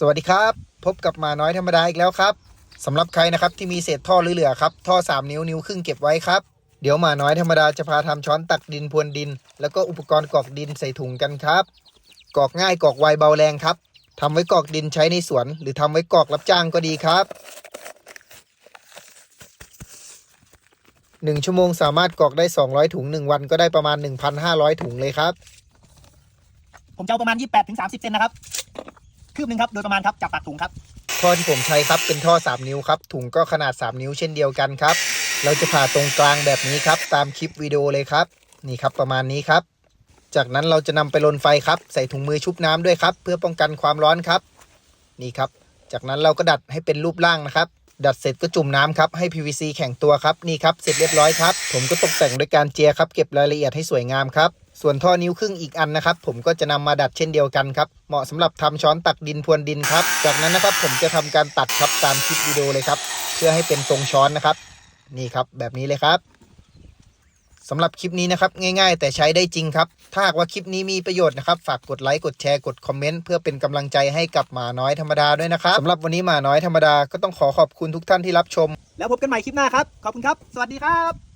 สวัสดีครับ พบกับหมาน้อยธรรมดาอีกแล้วครับสำหรับใครนะครับที่มีเศษท่อเหลือๆครับท่อ 3 นิ้วนิ้วครึ่งเก็บไว้ครับ เดี๋ยวหมาน้อยธรรมดาจะพาทำช้อนตักดินพรวนดิน แล้วก็อุปกรณ์กรอกดินใส่ถุงกันครับกรอกง่ายกรอกไวเบาแรงครับทำไว้กรอกดินใช้ในสวน หรือทำไว้กรอกรับจ้างก็ดีครับหนึ่งชั่วโมงสามารถกรอกได้ 200 ถุง 1 วันก็ได้ประมาณ 1,500 ถุงเลยครับ ผมจะเอาประมาณ 28ถึง30 เซนนะครับ คืบหนึ่งครับโดยประมาณครับจับปากถุงครับท่อที่ผมใช้ครับเป็นท่อ 3 นิ้วครับถุงก็ขนาด 3 นิ้วเช่นเดียวกันครับ เราจะผ่าตรงกลางแบบนี้ครับตามคลิปวิดีโอเลยครับ นี่ครับประมาณนี้ครับ จากนั้นเราจะนำไปลนไฟครับใส่ถุงมือชุบน้ำด้วยครับ เพื่อป้องกันความร้อนครับ นี่ครับ จากนั้นเราก็ดัดให้เป็นรูปร่างนะครับดัดเสร็จก็จุ่มน้ำครับให้ PVC แข็งตัวครับนี่ครับเสร็จเรียบร้อยครับ ผมก็ตกแต่งด้วยการเจียครับ เก็บรายละเอียดให้สวยงามครับ ส่วนท่อนิ้วครึ่งอีกอันนะครับ ผมก็จะนำมาดัดเช่นเดียวกันครับ เหมาะสำหรับทำช้อนตักดินพรวนดินครับ จากนั้นนะครับผมจะทำการตัดครับตามคลิปวิดีโอเลยครับ เพื่อให้เป็นทรงช้อนนะครับ นี่ครับแบบนี้เลยครับสำหรับคลิปนี้นะครับง่ายๆ แต่ใช้ได้จริงครับ ถ้าหากว่าคลิปนี้มีประโยชน์นะครับ ฝากกดไลค์กดแชร์กดคอมเมนต์เพื่อเป็นกำลังใจให้กับหมาน้อยธรรมดาด้วยนะครับสำหรับวันนี้หมาน้อยธรรมดาก็ต้องขอขอบคุณทุกท่านที่รับชม แล้วพบกันใหม่คลิปหน้าครับขอบคุณครับ สวัสดีครับ